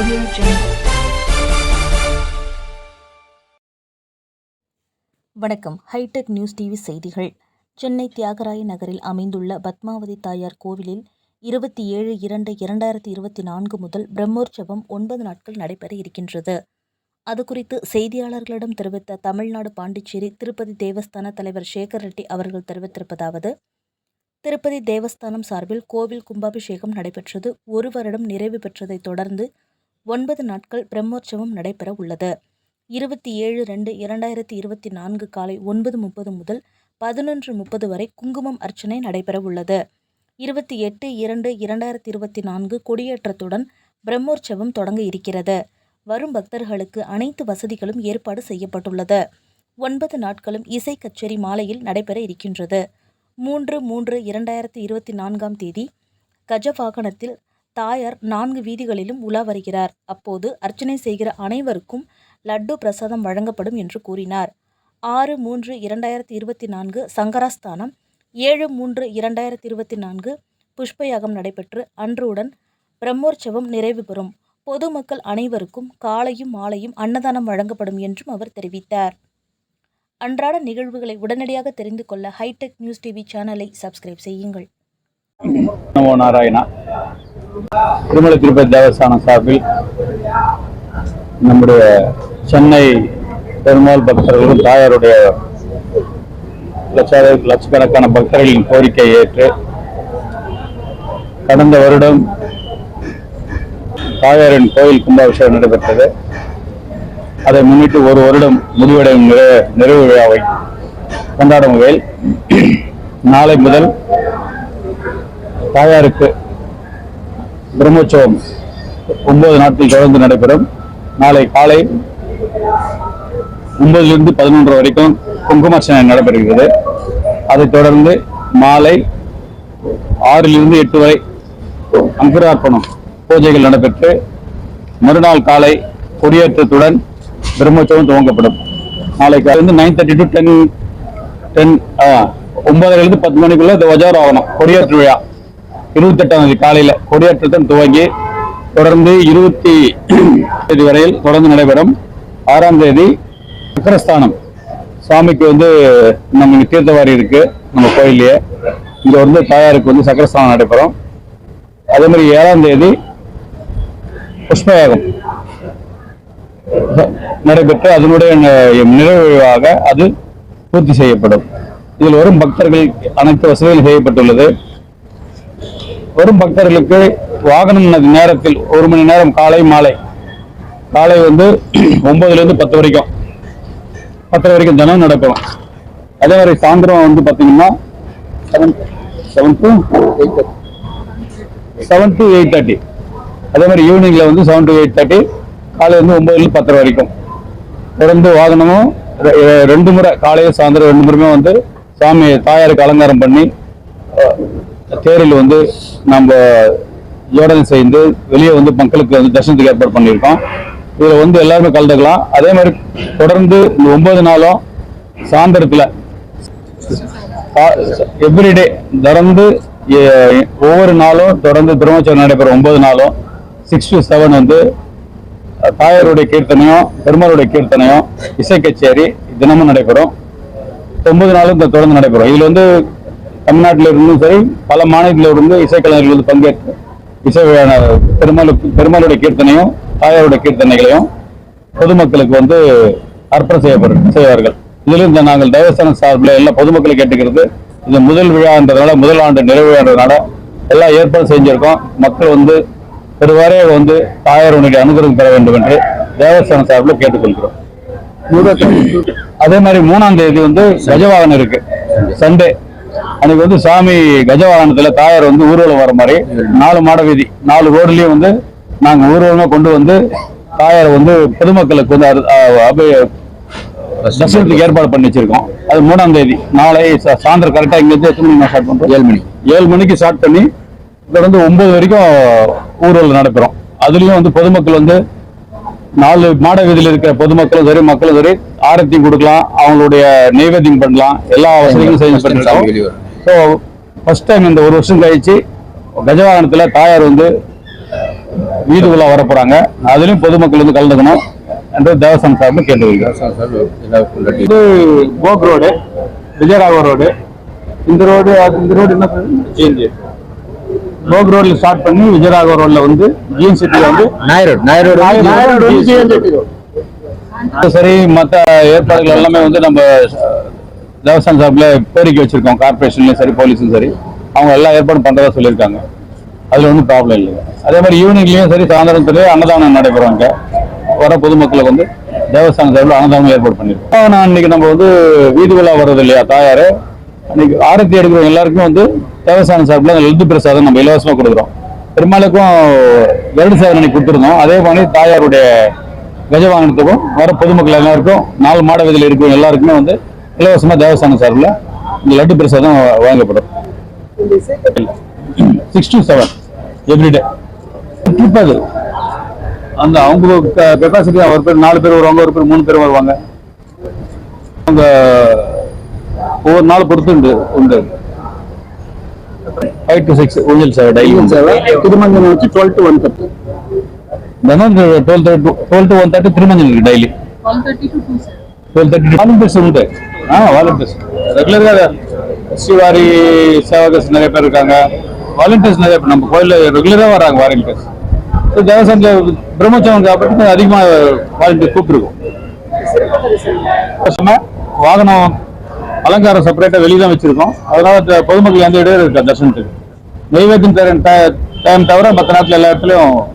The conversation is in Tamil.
Audio Jungle. வணக்கம். ஹைடெக் நியூஸ் டிவி செய்திகள். சென்னை தியாகராய நகரில் அமைந்துள்ள பத்மாவதி தாயார் கோவிலில் இருபத்தி ஏழு இரண்டு இரண்டாயிரத்தி இருபத்தி நான்கு முதல் பிரம்மோற்சவம் ஒன்பது நாட்கள் நடைபெற இருக்கின்றது. அது குறித்து செய்தியாளர்களிடம் தெரிவித்த தமிழ்நாடு பாண்டிச்சேரி திருப்பதி தேவஸ்தான தலைவர் சேகர் ரெட்டி அவர்கள் தெரிவித்திருப்பதாவது திருப்பதி தேவஸ்தானம் சார்பில் கோவில் கும்பாபிஷேகம் நடைபெற்றது. ஒரு வருடம் நிறைவு பெற்றதைத் தொடர்ந்து ஒன்பது நாட்கள் பிரம்மோற்சவம் நடைபெற உள்ளது. இருபத்தி ஏழு ரெண்டு இரண்டாயிரத்தி இருபத்தி நான்கு காலை ஒன்பது முப்பது முதல் பதினொன்று முப்பது வரை குங்குமம் அர்ச்சனை நடைபெற உள்ளது. இருபத்தி எட்டு இரண்டு இரண்டாயிரத்தி இருபத்தி நான்கு கொடியேற்றத்துடன் பிரம்மோற்சவம் தொடங்க இருக்கிறது. வரும் பக்தர்களுக்கு அனைத்து வசதிகளும் ஏற்பாடு செய்யப்பட்டுள்ளது. ஒன்பது நாட்களும் இசை கச்சேரி மாலையில் நடைபெற இருக்கின்றது. மூன்று மூன்று இரண்டாயிரத்தி இருபத்தி நான்காம் தேதி கஜவாகனத்தில் தாயார் நான்கு வீதிகளிலும் உலா வருகிறார். அப்போது அர்ச்சனை செய்கிற அனைவருக்கும் லட்டு பிரசாதம் வழங்கப்படும் என்று கூறினார். ஆறு மூன்று இரண்டாயிரத்தி இருபத்தி நான்கு சங்கராஸ்தானம் ஏழு மூன்று இரண்டாயிரத்தி இருபத்தி நான்கு புஷ்பயாகம் நடைபெற்று அன்றுடன் பிரம்மோற்சவம் நிறைவு பெறும். பொதுமக்கள் அனைவருக்கும் காலையும் மாலையும் அன்னதானம் வழங்கப்படும் என்றும் அவர் தெரிவித்தார். அன்றாட நிகழ்வுகளை உடனடியாக தெரிந்து கொள்ள ஹைடெக் நியூஸ் டிவி சேனலை சப்ஸ்கிரைப் செய்யுங்கள். நமோ நாராயணா. திருமலை திருப்பதி தேவஸ்தானம் சார்பில் நம்முடைய சென்னை பெருமாள் பக்தர்களும் தாயாருடைய லட்ச லட்சக்கணக்கான பக்தர்களின் கோரிக்கை ஏற்று கடந்த வருடம் தாயாரின் கோயில் கும்பாபிஷேகம் நடைபெற்றது. அதை முன்னிட்டு ஒரு வருடம் முடிவடையும் நிறைவு விழாவை கொண்டாடும் வகையில் நாளை முதல் தாயாருக்கு பிரம்மோற்சவம் ஒன்பது நாட்கள் தொடர்ந்து நடைபெறும். நாளை காலை ஒன்பதிலிருந்து பதினொன்று வரைக்கும் குங்குமார்ச்சனை நடைபெறுகிறது. அதைத் தொடர்ந்து மாலை ஆறிலிருந்து எட்டு வரை அங்குரார்ப்பணம் பூஜைகள் நடைபெற்று மறுநாள் காலை கொடியேற்றத்துடன் பிரம்மோற்சவம் துவங்கப்படும். நாளைக்கு வந்து nine thirty to ten ten ஒன்பதுலேருந்து பத்து மணிக்குள்ள இந்த வஜாரம் ஆகணும் கொடியேற்று விழா. இருபத்தெட்டாம் தேதி காலையில கொடியேற்றத்துடன் துவங்கி தொடர்ந்து இருபத்தி தேதி வரையில் தொடர்ந்து நடைபெறும். ஆறாம் தேதி சக்கரஸ்தானம் சுவாமிக்கு வந்து நம்ம தீர்த்தவாரி இருக்கு நம்ம கோயிலே இங்க வந்து தாயாருக்கு வந்து சக்கரஸ்தானம் நடைபெறும். அதே மாதிரி ஏழாம் தேதி புஷ்பயாகம் நடைபெற்று அதனுடைய ந- நிறைவு விழாவாக அது பூர்த்தி செய்யப்படும். இதில் வரும் பக்தர்கள் அனைத்து வசதிகளும் செய்யப்பட்டுள்ளது. வரும் பக்தர்களுக்கு வாகனம் நேரத்தில் ஒரு மணி நேரம் காலை மாலை. காலை வந்து ஒன்பதுலேருந்து பத்து வரைக்கும். பத்தரை வரைக்கும் தினம் நடக்கும். அதே மாதிரி சாயந்தரம் வந்து பார்த்தீங்கன்னா seven seven to seven to eight thirty அதே மாதிரி ஈவினிங்கில் வந்து செவன் டு எயிட் தேர்ட்டி காலை வந்து ஒம்பதுலேருந்து பத்தரை வரைக்கும். தொடர்ந்து வாகனமும் ரெ- ரெண்டு முறை காலையில் சாயந்தரம் ரெண்டு முறையுமே வந்து சாமி தாயாருக்கு அலங்காரம் பண்ணி தேரில் வந்து நம்ம ஜோடனை செய்து வெளியே வந்து மக்களுக்கு வந்து தரிசனத்துக்கு ஏற்பாடு பண்ணியிருக்கோம். இதில் வந்து எல்லாருமே கலந்துக்கலாம். அதே மாதிரி தொடர்ந்து இந்த ஒன்பது நாளும் சாயந்தரத்தில் எவ்ரிடே தொடர்ந்து ஒவ்வொரு நாளும் தொடர்ந்து பிரம்மோற்சவம் நடைபெறும் ஒன்பது நாளும். சிக்ஸ் டு செவன் வந்து தாயாருடைய கீர்த்தனையும் பெருமாளுடைய கீர்த்தனையும் இசை கச்சேரி தினமும் நடைபெறும். ஒன்பது நாளும் இந்த தொடர்ந்து நடைபெறும். இதில் வந்து தமிழ்நாட்டில் இருந்தும் சரி பல மாநிலத்தில் இருந்து இசைக்கலைஞர்கள் வந்து பங்கேற்று இசை பெருமாள் பெருமாளுடைய கீர்த்தனையும் தாயாருடைய கீர்த்தனைகளையும் பொதுமக்களுக்கு வந்து அர்ப்பணம் செய்யப்படும் செய்வார்கள். இதில் இந்த நாங்கள் தேவஸ்தானம் சார்பில் எல்லா பொதுமக்களை கேட்டுக்கிறது இது முதல் விழான்றதுனால முதல் ஆண்டு நிறைவு விழான்றதுனால எல்லாம் ஏற்பாடு செஞ்சிருக்கோம். மக்கள் வந்து பெருவாரே வந்து தாயாருடைய அனுகிரகம் பெற வேண்டும் என்று தேவஸ்தானம் சார்பில் கேட்டுக்கொள்கிறோம். அதே மாதிரி மூணாம் தேதி வந்து கஜவாகனம் இருக்கு. சண்டே. அன்னைக்கு வந்து சாமி கஜவாகனத்துல தாயார் வந்து ஊர்வலம் வர மாதிரி நாலு மாட வீதி நாலு ரோடுலயும் வந்து நாங்க ஊர்வலமா கொண்டு வந்து தாயார் வந்து பொதுமக்களுக்கு வந்து அபய தரிசனத்துக்கு ஏற்பாடு பண்ணி வச்சிருக்கோம். அது மூணாம் தேதி. நாளை சாயந்தரம் கரெக்டா இங்க இருந்து எத்தனை மணிக்கு ஸ்டார்ட் பண்றோம்? ஏழு மணி. ஏழு மணிக்கு ஸ்டார்ட் பண்ணி தொடர்ந்து ஒன்பது வரைக்கும் ஊர்வலம் நடைபெறும். அதுலயும் வந்து பொதுமக்கள் வந்து நாலு மாட வீதியில் இருக்கிற பொதுமக்களும் சரி மக்களும் சரி ஆரத்தி கொடுக்கலாம் அவங்களுடைய நெய்வேத்தியம் பண்ணலாம் எல்லா வசதிகளும் செய்யப்பட்டிருக்கோம் ஸோ ஃபர்ஸ்ட் டைம் இந்த ஒரு வருஷம் கழிச்சு கஜவாகனத்துல தாயார் வந்து உலா வர போறாங்க அதுலயும் பொதுமக்கள் வந்து கலந்துக்கணும் என்று தேவஸ்தான சார்பில் கேட்டுக்கொள்கிறேன் இது போக் ரோடு விஜயராகவ ரோடு. இந்த ரோடு இந்த ரோடு என்ன சேஞ்ச் போக் ரோட்ல ஸ்டார்ட் பண்ணி விஜயராகவ ரோட்ல வந்து ஜிஎன் சிட்டி வந்து Nair road Nair road. Nair road வந்து GN city road. சரி மற்ற ஏற்பாடுகள் எல்லாமே வந்து நம்ம தேவஸ்தான சார்பில் கோரிக்கை வச்சிருக்கோம். கார்பரேஷன்லையும் சரி போலீஸும் சரி. அவங்க எல்லா ஏற்பாடும் பண்ணுறதா சொல்லியிருக்காங்க. அதில் ஒன்றும் ப்ராப்ளம் இல்லை. அதே மாதிரி ஈவினிங்லேயும் சரி சாயந்தரத்துல அன்னதானம் நடைபெறும் வர பொதுமக்களுக்கு வந்து தேவஸ்தான சார்பில் அன்னதானம் ஏற்பாடு பண்ணியிருக்கோம். நான் இன்னைக்கு நம்ம வந்து வீதி விழா வர்றது இல்லையா தாயார்? அன்னைக்கு ஆரத்தி எடுக்கிறவங்க எல்லாருக்குமே வந்து தேவஸ்தான சார்பில் அந்த லட்டு பிரசாதம் நம்ம இலவசமாக கொடுக்குறோம். பெருமாளுக்கும் கருடு சாதம் அன்னைக்கு கொடுத்துருந்தோம். அதே மாதிரி தாயாருடைய கஜவாகனத்துக்கும் வர பொதுமக்கள் எல்லாருக்கும் நாலு மாட வீதியில் இருக்கிற எல்லாருக்குமே வந்து இலவசமா தேவஸ்தான சார்பில் இந்த லட்டு பிரசாதம் வழங்கப்படும் six to seven everyday trip அது அந்த அவங்க கெப்பாசிட்டி ஒரு பேர் நாலு பேர் வருவாங்க ஒரு பேர் மூணு பேர் வருவாங்க. அவங்க ஒவ்வொரு நாள் பொறுத்து உண்டு உண்டு. ஃபைவ் டு சிக்ஸ் ஊஞ்சல் சேவை டெய்லி திருமஞ்சனம் வச்சு டுவெல் டு ஒன் தேர்ட்டி தினம் twelve thirty twelve to one thirty திருமஞ்சல் இருக்கு டெய்லி டுவெல் தேர்ட்டி வாலண்டியர்ஸ் உண்டு. ஆ வாலண்டியர்ஸ் ரெகுலராக ஸ்ரீவாரி சேவகர்ஸ் நிறைய பேர் இருக்காங்க. வாலண்டியர்ஸ் நிறைய பேர். நம்ம கோயிலில் ரெகுலராக வராங்க வாலண்டியர்ஸ் தேவசாயத்தில் பிரம்மோற்சவம் காப்பட்டு அதிகமாக வாலண்டியர் கூப்பிட்டுருக்கோம். வருஷமா வாகனம் அலங்காரம் செப்பரேட்டாக வெளியே தான் வச்சுருக்கோம். அதனால் த- பொதுமக்கள் எந்த இடையே இருக்கா தர்சனத்துக்கு நெய்வேத்தியம் டைம் தவிர மற்ற நேரத்தில் எல்லா இடத்துலையும்